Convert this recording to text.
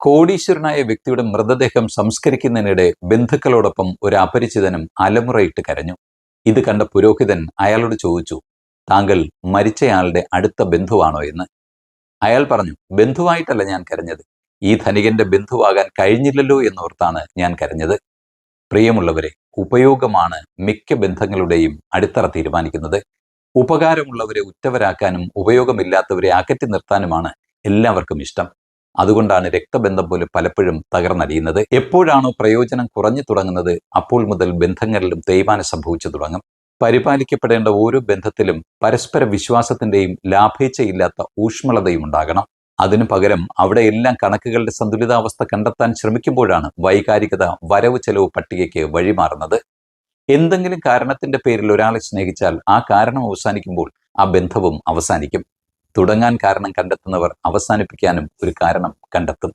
കോടീശ്വരനായ വ്യക്തിയുടെ മൃതദേഹം സംസ്കരിക്കുന്നതിനിടെ ബന്ധുക്കളോടൊപ്പം ഒരു അപരിചിതനും അലമുറയിട്ട് കരഞ്ഞു. ഇത് കണ്ട പുരോഹിതൻ അയാളോട് ചോദിച്ചു താങ്കൾ മരിച്ചയാളുടെ അടുത്ത ബന്ധുവാണോ എന്ന്? അയാൾ പറഞ്ഞു ബന്ധുവായിട്ടല്ല ഞാൻ കരഞ്ഞത്. ഈ ധനികന്റെ ബന്ധുവാകാൻ കഴിഞ്ഞില്ലല്ലോ എന്നോർത്താണ് ഞാൻ കരഞ്ഞത്. പ്രിയമുള്ളവരെ ഉപയോഗമാണ് മിക്ക ബന്ധങ്ങളുടെയും അടിത്തറ തീരുമാനിക്കുന്നത്. ഉപകാരമുള്ളവരെ ഉറ്റവരാക്കാനും ഉപയോഗമില്ലാത്തവരെ അകറ്റി നിർത്താനുമാണ് എല്ലാവർക്കും ഇഷ്ടം. അതുകൊണ്ടാണ് രക്തബന്ധം പോലും പലപ്പോഴും തകർന്നടിയുന്നത്. എപ്പോഴാണോ പ്രയോജനം കുറഞ്ഞു തുടങ്ങുന്നത് അപ്പോൾ മുതൽ ബന്ധങ്ങളിലും തേയ്മാനം സംഭവിച്ചു തുടങ്ങും. പരിപാലിക്കപ്പെടേണ്ട ഓരോ ബന്ധത്തിലും പരസ്പര വിശ്വാസത്തിന്റെയും ലാഭേച്ഛയില്ലാത്ത ഊഷ്മളതയും ഉണ്ടാകണം. അതിനു പകരം അവിടെ എല്ലാം കണക്കുകളുടെ സന്തുലിതാവസ്ഥ കണ്ടെത്താൻ ശ്രമിക്കുമ്പോഴാണ് വൈകാരികത വരവ് ചെലവ് പട്ടികയ്ക്ക് വഴിമാറുന്നത്. എന്തെങ്കിലും കാരണത്തിന്റെ പേരിൽ ഒരാളെ സ്നേഹിച്ചാൽ ആ കാരണം അവസാനിക്കുമ്പോൾ ആ ബന്ധവും അവസാനിക്കും. തുടങ്ങാൻ കാരണം കണ്ടെത്തുന്നവർ അവസാനിപ്പിക്കാനും ഒരു കാരണം കണ്ടെത്തും.